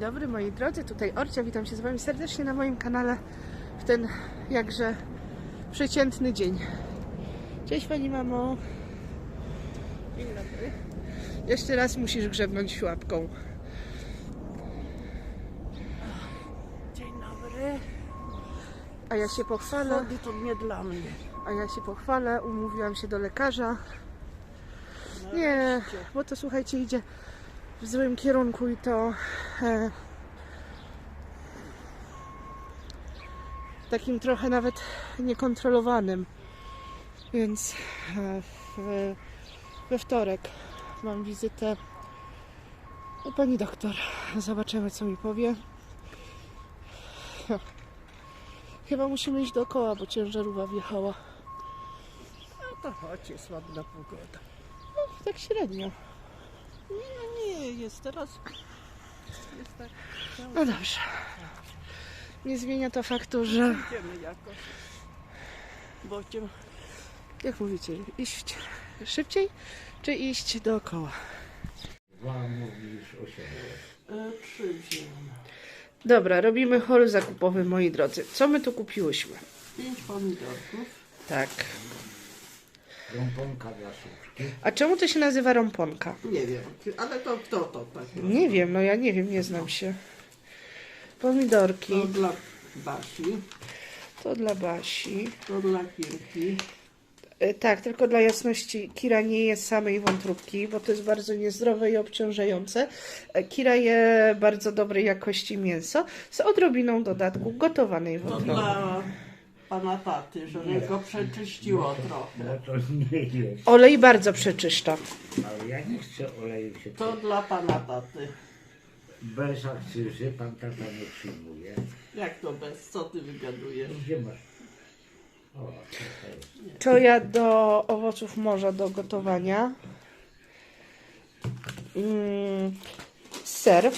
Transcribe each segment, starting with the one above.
dobry moi drodzy, tutaj Orcia, witam się z Wami serdecznie na moim kanale w ten jakże przeciętny dzień. Cześć Pani mamo. Dzień dobry. Jeszcze raz musisz grzebnąć łapką. Dzień dobry. A ja się pochwalę, Schody to nie dla mnie. a ja się pochwalę, umówiłam się do lekarza. Nie, bo to słuchajcie, idzie w złym kierunku i to e, takim trochę nawet niekontrolowanym. Więc e, w, we wtorek mam wizytę u pani doktor. Zobaczymy, co mi powie. Chyba musimy iść dookoła, bo ciężarówka wjechała. No to chodź, jest ładna pogoda. Tak średnio. Jest teraz. Jest tak. No dobrze. Nie zmienia to faktu, że, Idziemy jakoś. Bo cię jak mówicie, iść szybciej, czy iść dookoła? Dwa mówisz osiadłeś. e, przywziąłem. Dobra, robimy hol zakupowy, moi drodzy. Co my tu kupiłyśmy? Pięć pomidorków. Tak. Rąponka dla suszki. A czemu to się nazywa rąponka? Nie wiem, ale to kto to tak? Nie wiem, no ja nie wiem, nie znam się. Pomidorki, To dla Basi, to dla Basi. to dla Kirki. E, Tak, tylko dla jasności, Kira nie je samej wątróbki, bo to jest bardzo niezdrowe i obciążające. E, Kira je bardzo dobrej jakości mięso z odrobiną dodatku gotowanej To wątróbki. dla pana taty, żeby go przeczyściło No trochę. to nie jest. Olej bardzo przeczyszcza. Ale ja nie chcę oleju się To dla pana taty. Bez akcyzy pan tata nie przyjmuje. Jak to bez? Co ty wygadujesz? Gdzie masz? O, to jest. To ja do owoców morza do gotowania. Mm, ser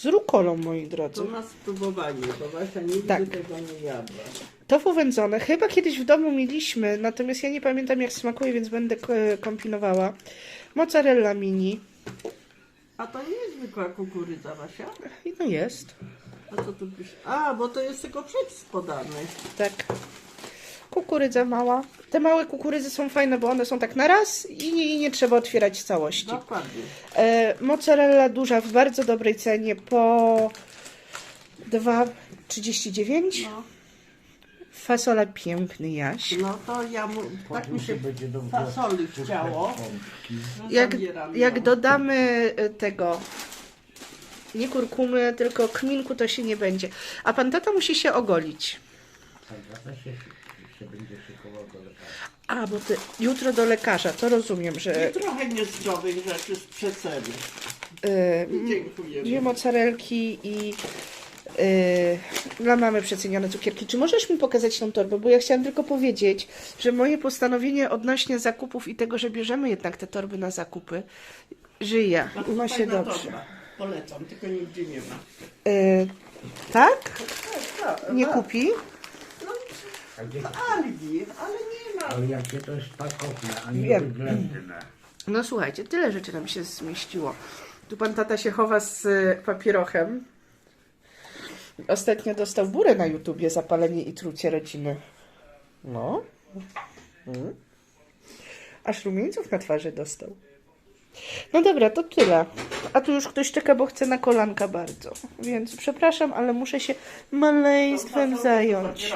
z rukolą, moi drodzy. To na spróbowanie, bo Basia nigdy Tak. tego nie jadła. Tofu wędzone. Chyba kiedyś w domu mieliśmy, natomiast ja nie pamiętam jak smakuje, więc będę ko- kombinowała. Mozzarella mini. A to nie jest zwykła kukurydza, Basia? I no jest. A co tu pisze? A, bo to jest tylko przepis podany. Tak. Kukurydza mała. Te małe kukurydzy są fajne, bo one są tak na raz i nie, i nie trzeba otwierać całości. Dokładnie. E, mozzarella duża w bardzo dobrej cenie po 2,39. No, Fasola piękny jaś. no to ja mu, tak mi się będzie do fasoli chciało. że Jak, zabieram jak ją. dodamy e, tego nie kurkumy, tylko kminku, to się nie będzie. A pan tata musi się ogolić. Pan tata się, się będzie szykował do lekarza. A, bo ty, jutro do lekarza, to rozumiem, że I trochę niezdrowych rzeczy z przeceny. e, Dziękuję. dwie mozzarelki i dla mamy przecenione cukierki. Czy możesz mi pokazać tą torbę? Bo ja chciałam tylko powiedzieć, że moje postanowienie odnośnie zakupów i tego, że bierzemy jednak te torby na zakupy, żyje i to ma się fajna dobrze. torba. Polecam, tylko nigdzie nie ma. E, tak? Tak, tak. Nie kupi? A gdzie, algi, ale nie ma. ale jakie to jest pakowne, a nie Wiem. wyględne. No słuchajcie, tyle rzeczy nam się zmieściło. Tu pan tata się chowa z y, papierochem. Ostatnio dostał burę na YouTubie zapalenie i trucie rodziny. No. Mm. Aż rumieńców na twarzy dostał. No dobra, to tyle. A tu już ktoś czeka, bo chce na kolanka bardzo. Więc przepraszam, ale muszę się maleństwem zająć.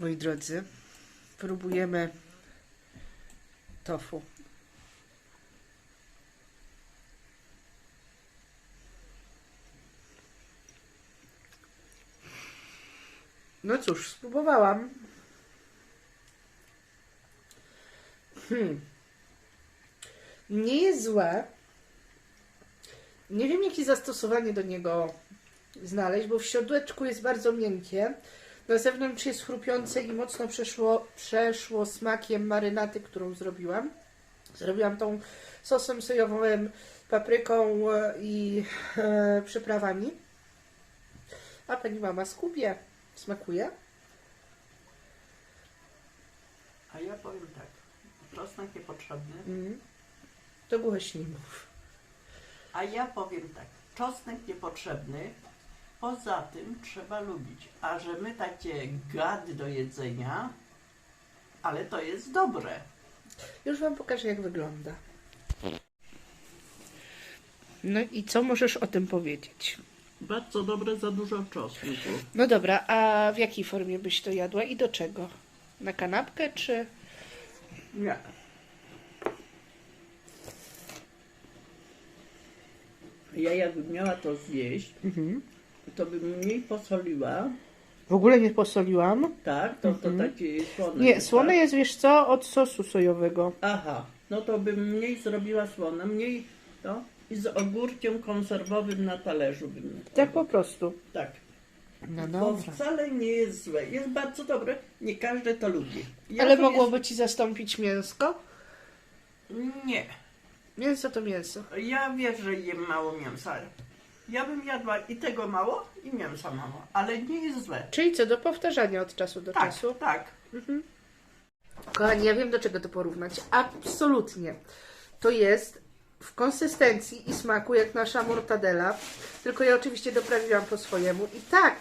Moi drodzy, próbujemy tofu. No cóż, spróbowałam. Hmm. Nie jest złe. Nie wiem, jakie zastosowanie do niego znaleźć, bo w środeczku jest bardzo miękkie. Na zewnątrz jest chrupiące i mocno przeszło, przeszło smakiem marynaty, którą zrobiłam. Zrobiłam tą sosem sojowym, papryką e, i e, przyprawami. A pani mama skubie. Smakuje? A ja powiem tak. Czosnek niepotrzebny. Mm. To głośniej mów. A ja powiem tak, czosnek niepotrzebny, poza tym trzeba lubić. A że my takie gady do jedzenia, ale to jest dobre. Już Wam pokażę, jak wygląda. No i co możesz o tym powiedzieć? Bardzo dobre, za dużo czosnku. No dobra, a w jakiej formie byś to jadła i do czego? Na kanapkę czy... Nie. Ja jakbym miała to zjeść, to bym mniej posoliła, W ogóle nie posoliłam. tak? To, to takie słone. Nie, jest, słone tak? jest, wiesz co, od sosu sojowego. Aha, no to bym mniej zrobiła słone, mniej to i z ogórkiem konserwowym na talerzu bym. Tak po prostu. Tak. No Bo dobra. wcale nie jest złe. Jest bardzo dobre. Nie każdy to lubi. Ja Ale to mogłoby ci zastąpić mięsko? Jest... Nie. Mięso to mięso. Ja wiesz, że jem mało mięsa. Ja bym jadła i tego mało, i mięsa mało. Ale nie jest złe. Czyli co, do powtarzania od czasu do Tak, czasu. tak. Kochani, ja wiem do czego to porównać. Absolutnie. To jest w konsystencji i smaku jak nasza mortadela, tylko ja oczywiście doprawiłam po swojemu. I tak,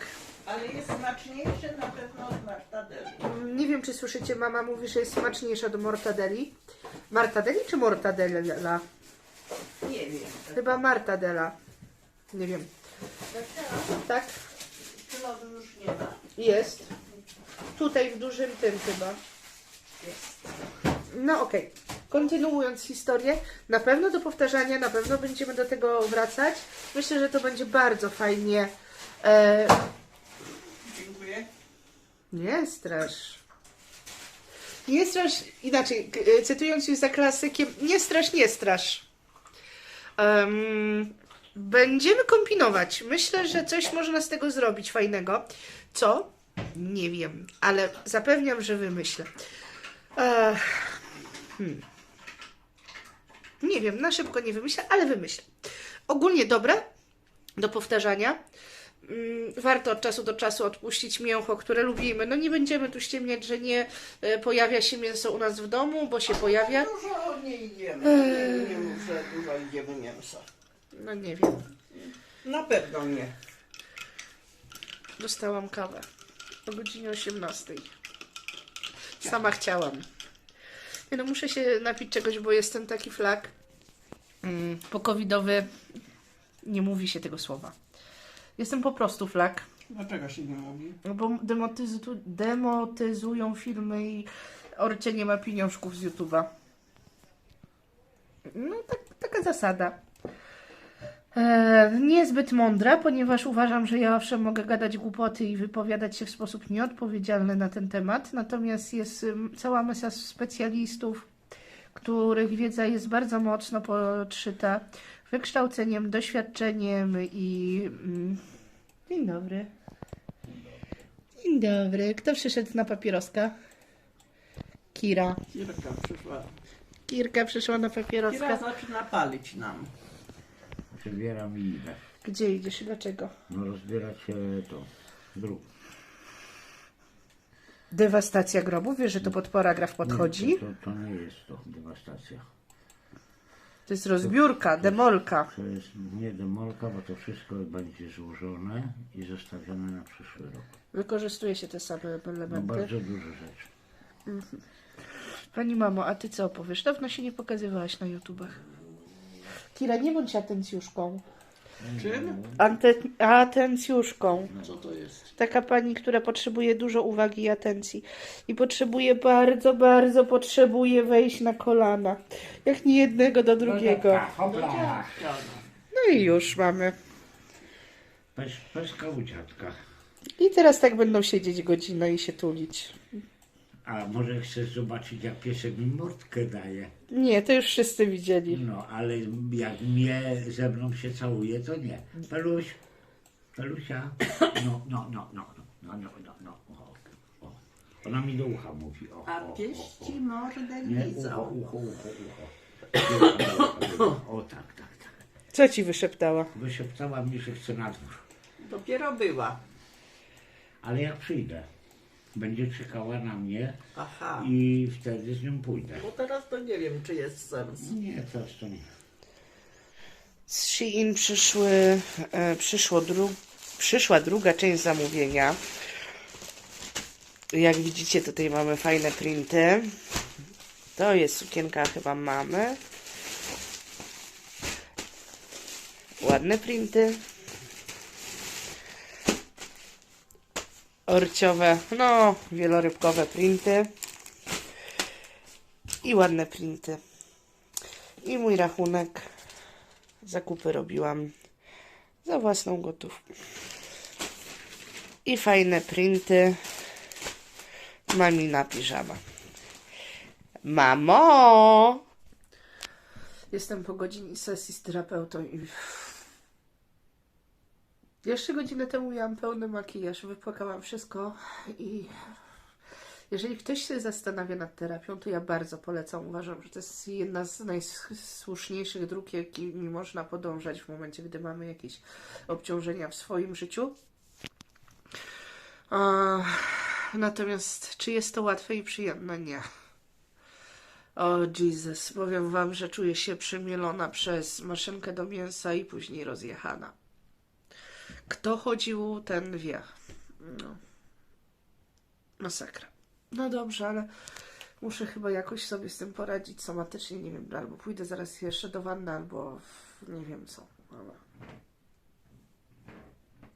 Ale jest smaczniejsze na pewno od martadeli. nie wiem czy słyszycie, mama mówi, że jest smaczniejsza do mortadeli. Martadeli czy mortadella? Nie wiem. Chyba martadela. Nie wiem. Tak, lodu już nie ma? jest. Tutaj w dużym tym chyba. No okej. Kontynuując historię, na pewno do powtarzania, na pewno będziemy do tego wracać. Myślę, że to będzie bardzo fajnie. E, Dziękuję. nie strasz. Nie strasz, inaczej, e, cytując już za klasykiem, nie strasz, nie strasz. Em, będziemy kombinować. Myślę, że coś można z tego zrobić fajnego. Co? Nie wiem, ale zapewniam, że wymyślę. Hmm. Nie wiem, na szybko nie wymyślę, ale wymyślę. Ogólnie dobre do powtarzania. Mm, Warto od czasu do czasu odpuścić mięcho, które lubimy. No nie będziemy tu ściemniać, że nie e, pojawia się mięso u nas w domu, bo się pojawia. Dużo nie idziemy. Nie, nie że dużo idziemy mięsa. No nie wiem. Na pewno nie. Dostałam kawę o godzinie 18. Sama chciałam. Nie no, muszę się napić czegoś, bo jestem taki flak mm, pokowidowy. Nie mówi się tego słowa. Jestem po prostu flak. Dlaczego się nie mówi? No bo demotyzu- demotyzują filmy i Orcie nie ma pieniążków z YouTube'a. No, tak, taka zasada. E, niezbyt mądra, ponieważ uważam, że ja owszem mogę gadać głupoty i wypowiadać się w sposób nieodpowiedzialny na ten temat, natomiast jest cała masa specjalistów, których wiedza jest bardzo mocno podszyta wykształceniem, doświadczeniem i... Mm, dzień dobry. Dzień dobry. Kto przyszedł na papieroska? Kira. Kirka przyszła. Kirka przyszła na Kira papieroska. zaczyna palić nam. Przebieram i idę. Gdzie idziesz i dlaczego? No rozbierać e, to. Druk. Dewastacja grobu. Wiesz, że to pod paragraf podchodzi? Nie, to, to, to nie jest to dewastacja. To jest rozbiórka, demolka. To jest nie demolka, bo to wszystko będzie złożone i zostawione na przyszły rok. Wykorzystuje się te same No elementy. bardzo dużo rzeczy. Pani mamo, a ty co opowiesz? Dawno się nie pokazywałaś na YouTubach. Kira, nie bądź atencjuszką. Czym? Ante- atencjuszką. Co to jest? Taka pani, która potrzebuje dużo uwagi i atencji. I potrzebuje bardzo, bardzo potrzebuje wejść na kolana. Jak nie jednego do drugiego. Hopla! No i już mamy. Pes, peska u dziadka. I teraz tak będą siedzieć godzinę i się tulić. A może chcesz zobaczyć, jak piesek mi mordkę daje? Nie, to już wszyscy widzieli. No, ale jak mnie ze mną się całuje, to nie. Peluś, Pelusia, no, no, no, no, no, no, no, no, o, o. Ona mi do ucha mówi, o, A o, pieści o, mordę o. Nie, ucho, lizą. ucho, ucho, ucho. O, tak, tak, tak. Co ci wyszeptała? Wyszeptała mi, że chce na dwór. Dopiero była. Ale jak przyjdę, będzie czekała na mnie Aha. i wtedy z nią pójdę. Bo teraz to nie wiem, czy jest sens. Nie, to to nie. Z Shein przyszły, e, przyszło dru, przyszła druga część zamówienia. Jak widzicie, tutaj mamy fajne printy. To jest sukienka chyba mamy. Ładne printy. Orciowe, no, wielorybkowe printy. I ładne printy. I mój rachunek. Zakupy robiłam za własną gotówkę. I fajne printy. Mamina piżama. Mamo! Jestem po godzinie sesji z terapeutą i jeszcze godzinę temu miałam pełny makijaż, wypłakałam wszystko i jeżeli ktoś się zastanawia nad terapią, to ja bardzo polecam. Uważam, że to jest jedna z najsłuszniejszych dróg, jakimi można podążać w momencie, gdy mamy jakieś obciążenia w swoim życiu. Natomiast czy jest to łatwe i przyjemne? Nie. O Jesus, powiem Wam, że czuję się przemielona przez maszynkę do mięsa i później rozjechana. Kto chodził, ten wie. No. Masakra. No dobrze, ale muszę chyba jakoś sobie z tym poradzić somatycznie. Nie wiem, albo pójdę zaraz jeszcze do wanny, albo w- nie wiem co. Ale.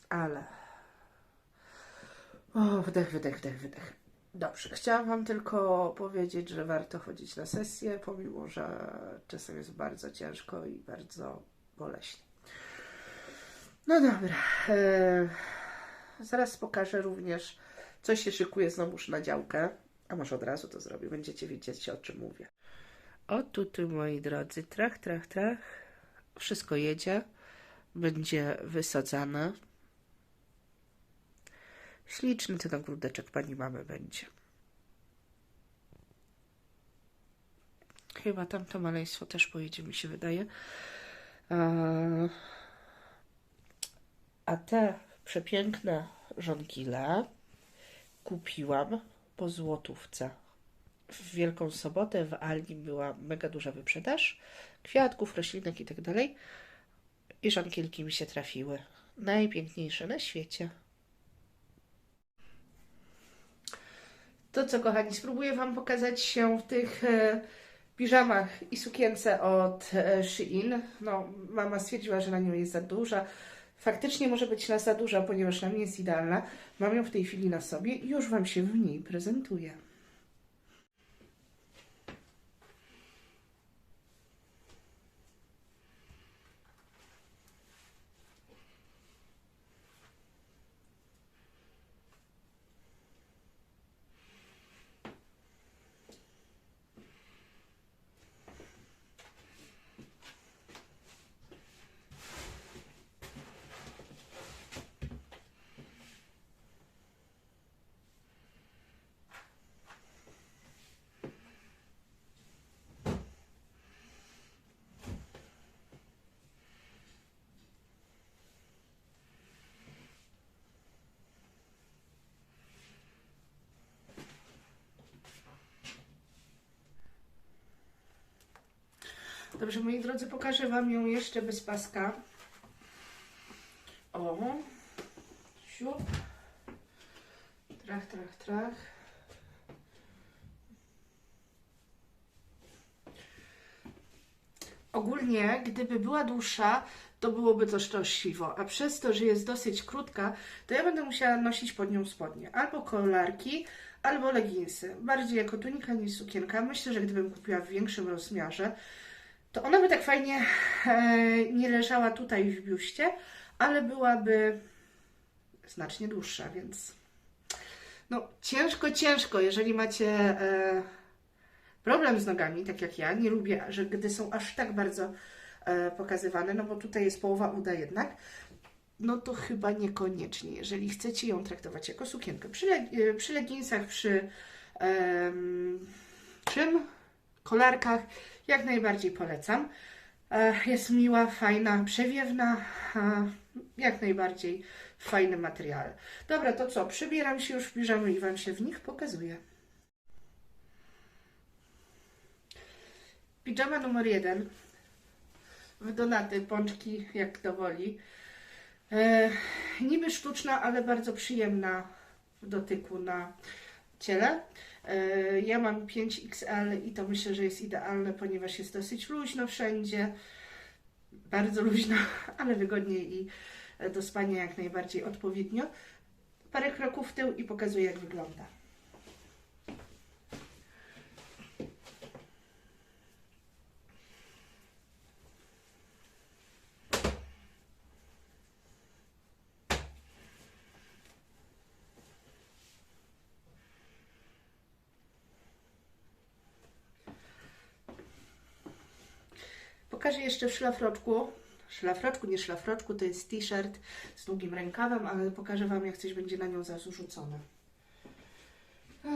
ale. O, wdech, wydech, wdech, wydech. Dobrze, chciałam Wam tylko powiedzieć, że warto chodzić na sesję, pomimo że czasem jest bardzo ciężko i bardzo boleśnie. No dobra. E, zaraz pokażę również, co się szykuje znowuż na działkę. A może od razu to zrobię, będziecie wiedzieć o czym mówię. O tutaj, moi drodzy, trach, trach, trach. Wszystko jedzie. Będzie wysadzane. Śliczny ten ogródeczek pani mamy będzie. Chyba tamto maleństwo też pojedzie, mi się wydaje. Eee, A te przepiękne żonkile kupiłam po złotówce. W Wielką Sobotę w Aldi była mega duża wyprzedaż kwiatków, roślinek i tak żonkilki mi się trafiły. Najpiękniejsze na świecie. To co, kochani, spróbuję Wam pokazać się w tych e, piżamach i sukience od e, Shein. No, mama stwierdziła, że na nią jest za duża. Faktycznie może być na za duża, ponieważ na mnie jest idealna. Mam ją w tej chwili na sobie i już Wam się w niej prezentuję. Dobrze, moi drodzy, pokażę Wam ją jeszcze bez paska. O, siup. Trach, trach, trach. Ogólnie, gdyby była dłuższa, to byłoby to szczęśliwo, a przez to, że jest dosyć krótka, to ja będę musiała nosić pod nią spodnie. Albo kolarki, albo leginsy. Bardziej jako tunika niż sukienka. Myślę, że gdybym kupiła w większym rozmiarze, to ona by tak fajnie e, nie leżała tutaj w biuście, ale byłaby znacznie dłuższa, więc no ciężko, ciężko, jeżeli macie e, problem z nogami, tak jak ja, nie lubię, że gdy są aż tak bardzo e, pokazywane, no bo tutaj jest połowa uda jednak, no to chyba niekoniecznie, jeżeli chcecie ją traktować jako sukienkę. Przy, przy leginsach, przy em, czym? Kolarkach jak najbardziej polecam. E, Jest miła, fajna, przewiewna, jak najbardziej w fajnym materiale. Dobra, to co? Przybieram się już w piżamy i Wam się w nich pokazuję. Pijama numer jeden. w donaty, pączki, jak kto woli. E, niby sztuczna, ale bardzo przyjemna w dotyku na ciele. E, ja mam 5XL i to myślę, że jest idealne, ponieważ jest dosyć luźno wszędzie. Bardzo luźno, ale wygodnie i do spania jak najbardziej odpowiednio. Parę kroków w tył i pokazuję, jak wygląda. Pokażę jeszcze w szlafroczku. Szlafroczku, nie szlafroczku, to jest t-shirt z długim rękawem, ale pokażę Wam, jak coś będzie na nią zaraz rzucone. O.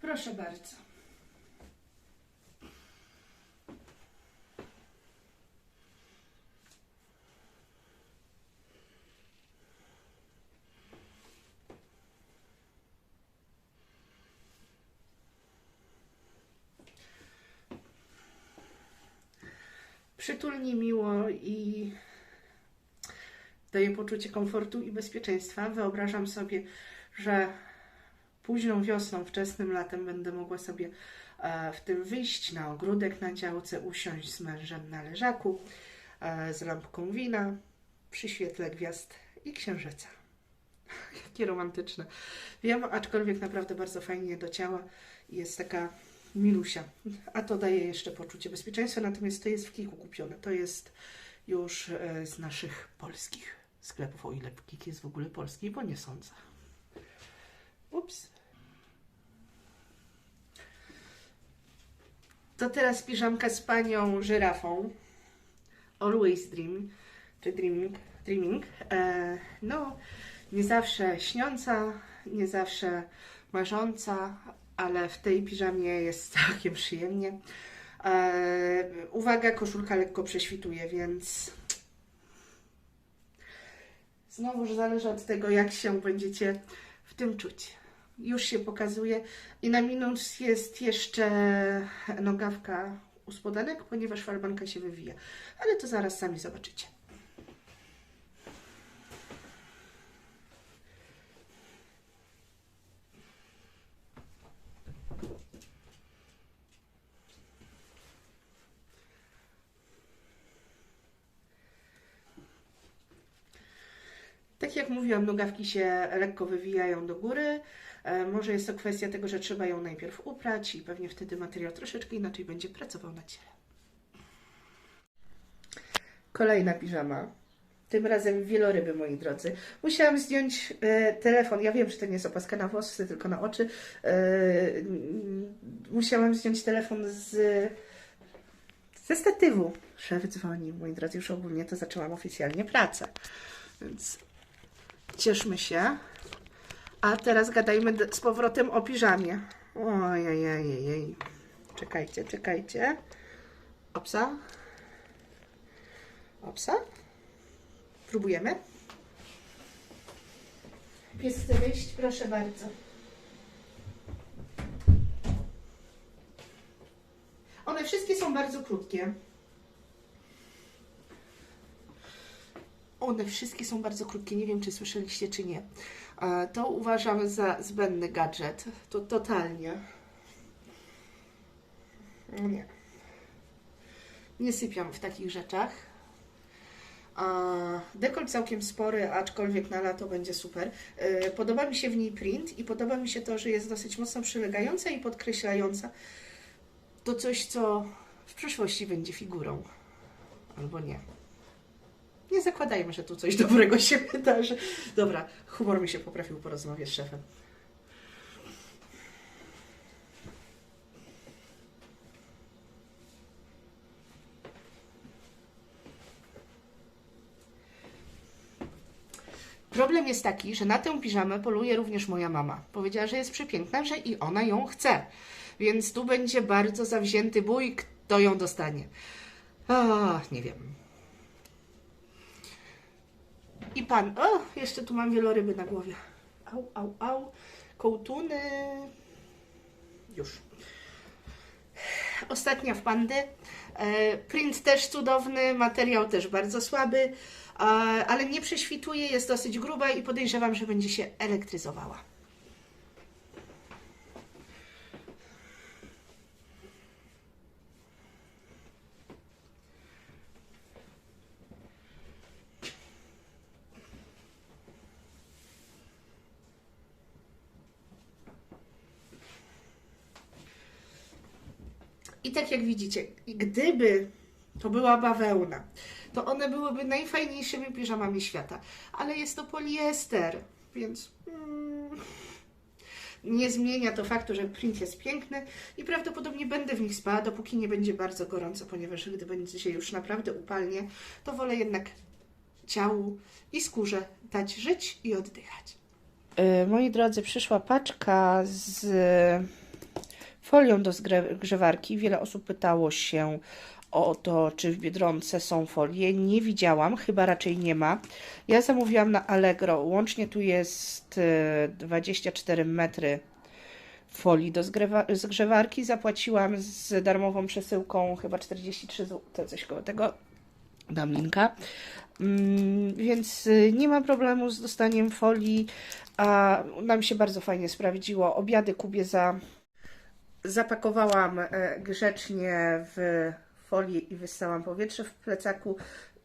Proszę bardzo. Miło i daje poczucie komfortu i bezpieczeństwa. Wyobrażam sobie, że późną wiosną, wczesnym latem będę mogła sobie e, w tym wyjść na ogródek na działce, usiąść z mężem na leżaku, e, z lampką wina, przy świetle gwiazd i księżyca. Jakie romantyczne. Wiem, aczkolwiek naprawdę bardzo fajnie do ciała. Jest taka milusia. A to daje jeszcze poczucie bezpieczeństwa, natomiast to jest w Kiku kupione. To jest już e, z naszych polskich sklepów, o ile Kik jest w ogóle polski, bo nie sądzę. Ups. To teraz piżamka z panią żyrafą. Always Dream, czy Dreaming. dreaming. E, no, nie zawsze śniąca, nie zawsze marząca, ale w tej piżamie jest całkiem przyjemnie. E, uwaga, koszulka lekko prześwituje, więc znowu zależy od tego, jak się będziecie w tym czuć. Już się pokazuje i na minus jest jeszcze nogawka u spodenek, ponieważ falbanka się wywija. Ale to zaraz sami zobaczycie. Tak jak mówiłam, nogawki się lekko wywijają do góry. E, może jest to kwestia tego, że trzeba ją najpierw uprać i pewnie wtedy materiał troszeczkę inaczej będzie pracował na ciele. Kolejna piżama. Tym razem wieloryby, moi drodzy. Musiałam zdjąć e, telefon. Ja wiem, że to nie jest opaska na włosy, tylko na oczy. E, musiałam zdjąć telefon z, ze statywu. Szef dzwoni, moi drodzy. Już ogólnie to zaczęłam oficjalnie pracę. Więc cieszmy się. A teraz gadajmy z powrotem o piżamie. Ojej, Czekajcie, czekajcie. Opsa. Opsa. Próbujemy. Pies chce wyjść, proszę bardzo. One wszystkie są bardzo krótkie. One wszystkie są bardzo krótkie, nie wiem czy słyszeliście czy nie. E, To uważam za zbędny gadżet. To totalnie. No Nie. Nie sypiam w takich rzeczach. Dekolt całkiem spory, aczkolwiek na lato będzie super. E, Podoba mi się w niej print i podoba mi się to, że jest dosyć mocno przylegająca i podkreślająca. To coś, co w przyszłości będzie figurą. Albo nie. Nie zakładajmy, że tu coś dobrego się wydarzy. Dobra, humor mi się poprawił po rozmowie z szefem. Problem jest taki, że na tę piżamę poluje również moja mama. Powiedziała, że jest przepiękna, że i ona ją chce. Więc tu będzie bardzo zawzięty bój, kto ją dostanie. A, nie wiem. I pan. O, jeszcze tu mam wieloryby na głowie. Au, au, au. Kołtuny. Już. Ostatnia w pandy. E, Print też cudowny, materiał też bardzo słaby, e, ale nie prześwituje, jest dosyć gruba i podejrzewam, że będzie się elektryzowała. Tak jak widzicie, gdyby to była bawełna, to one byłyby najfajniejszymi piżamami świata. Ale jest to poliester, więc mm, nie zmienia to faktu, że print jest piękny i prawdopodobnie będę w nich spała, dopóki nie będzie bardzo gorąco, ponieważ gdy będzie się już naprawdę upalnie, to wolę jednak ciału i skórze dać żyć i oddychać. moi drodzy, przyszła paczka z folią do zgrzewarki. Wiele osób pytało się o to, czy w Biedronce są folie. Nie widziałam, chyba raczej nie ma. Ja zamówiłam na Allegro. Łącznie tu jest e, 24 metry folii do zgrzewarki. Zapłaciłam z darmową przesyłką chyba 43 zł, coś koło tego. Dam linka. Mm, więc y, nie ma problemu z dostaniem folii, a nam się bardzo fajnie sprawdziło. Obiady Kubie za zapakowałam e, grzecznie w folię i wystałam powietrze w plecaku.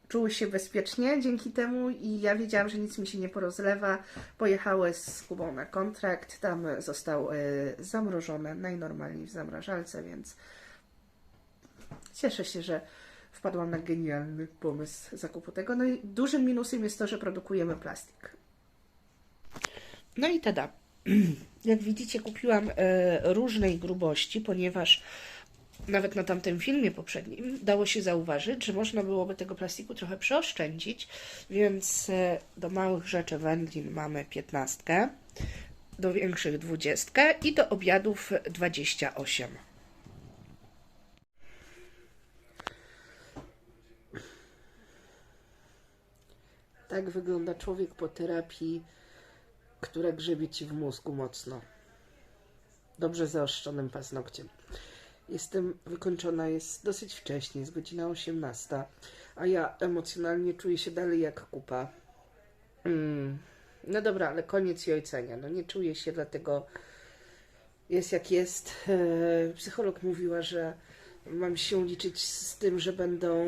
Czuły się bezpiecznie dzięki temu i ja wiedziałam, że nic mi się nie porozlewa. Pojechały z Kubą na kontrakt, tam został e, zamrożone najnormalniej w zamrażalce, więc cieszę się, że wpadłam na genialny pomysł zakupu tego. No i dużym minusem jest to, że produkujemy plastik. No i tada. Jak widzicie, kupiłam e, różnej grubości, ponieważ nawet na tamtym filmie poprzednim dało się zauważyć, że można byłoby tego plastiku trochę przeoszczędzić, więc e, do małych rzeczy wędlin mamy 15, do większych 20 i do obiadów 28. Tak wygląda człowiek po terapii, która grzebie ci w mózgu mocno. Dobrze zaoszczonym paznokciem. Jestem wykończona, jest dosyć wcześnie, jest godzina 18, a ja emocjonalnie czuję się dalej jak kupa. Mm. No dobra, ale koniec i ojcenia. No nie czuję się, dlatego jest jak jest. E, Psycholog mówiła, że mam się liczyć z tym, że będą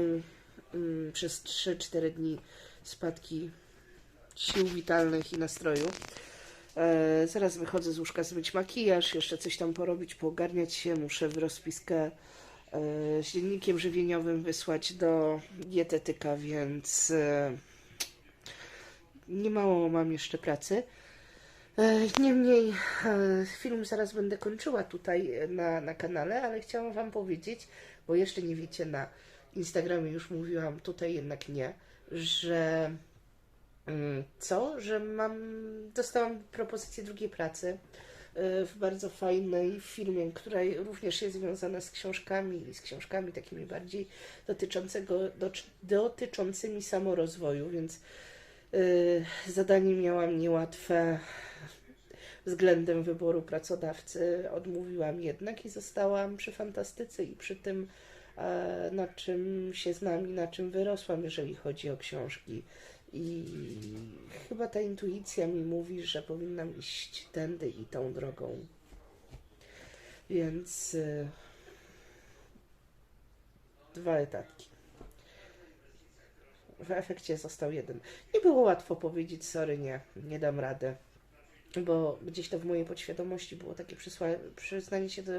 mm, przez 3-4 dni spadki sił witalnych i nastroju. E, zaraz wychodzę z łóżka zmyć makijaż, jeszcze coś tam porobić, poogarniać się. Muszę w rozpiskę e, z dziennikiem żywieniowym wysłać do dietetyka, więc e, niemało mam jeszcze pracy. E, Niemniej e, film zaraz będę kończyła tutaj na, na kanale, ale chciałam Wam powiedzieć, bo jeszcze nie wiecie, na Instagramie już mówiłam, tutaj jednak nie, że co? Że mam, dostałam propozycję drugiej pracy e, w bardzo fajnej firmie, która również jest związana z książkami i z książkami takimi bardziej dotyczącego, dotyczącymi samorozwoju, więc y, zadanie miałam niełatwe względem wyboru pracodawcy. Odmówiłam jednak i zostałam przy fantastyce i przy tym, e, na czym się znam i na czym wyrosłam, jeżeli chodzi o książki. I chyba ta intuicja mi mówi, że powinnam iść tędy i tą drogą. Więc y, dwa etatki. W efekcie został jeden. Nie było łatwo powiedzieć, sorry, nie, nie dam rady, bo gdzieś to w mojej podświadomości było takie przyznanie się do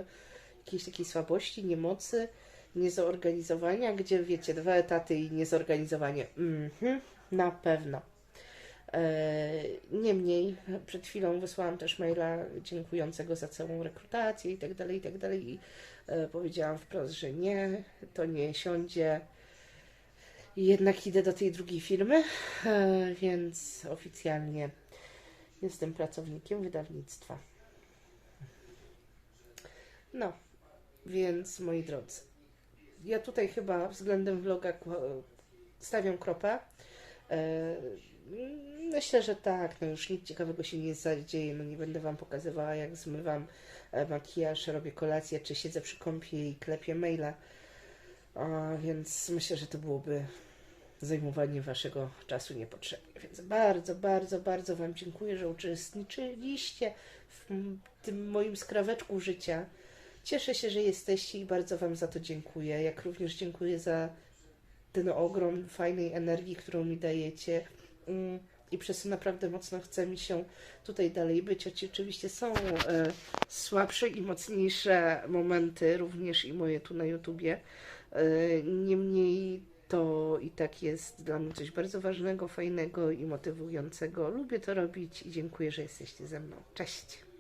jakiejś takiej słabości, niemocy, niezorganizowania, gdzie wiecie, dwa etaty i niezorganizowanie. Mhm, na pewno. E, Niemniej, przed chwilą wysłałam też maila dziękującego za całą rekrutację i tak dalej, i tak dalej. I e, powiedziałam wprost, że nie, to nie siądzie. Jednak idę do tej drugiej firmy, e, więc oficjalnie jestem pracownikiem wydawnictwa. No, więc moi drodzy, ja tutaj chyba względem vloga stawiam kropę. E, Myślę, że tak. No już nic ciekawego się nie zadzieje. No nie będę Wam pokazywała, jak zmywam e, makijaż, robię kolację, czy siedzę przy kąpie i klepię maila. Więc myślę, że to byłoby zajmowanie Waszego czasu niepotrzebnie. Więc bardzo, bardzo, bardzo Wam dziękuję, że uczestniczyliście w tym moim skraweczku życia. Cieszę się, że jesteście i bardzo Wam za to dziękuję. Jak również dziękuję za ten ogrom fajnej energii, którą mi dajecie. Mm, I przez to naprawdę mocno chce mi się tutaj dalej być. Oczywiście są e, słabsze i mocniejsze momenty, również i moje tu na YouTubie. E, niemniej to i tak jest dla mnie coś bardzo ważnego, fajnego i motywującego. Lubię to robić i dziękuję, że jesteście ze mną. Cześć!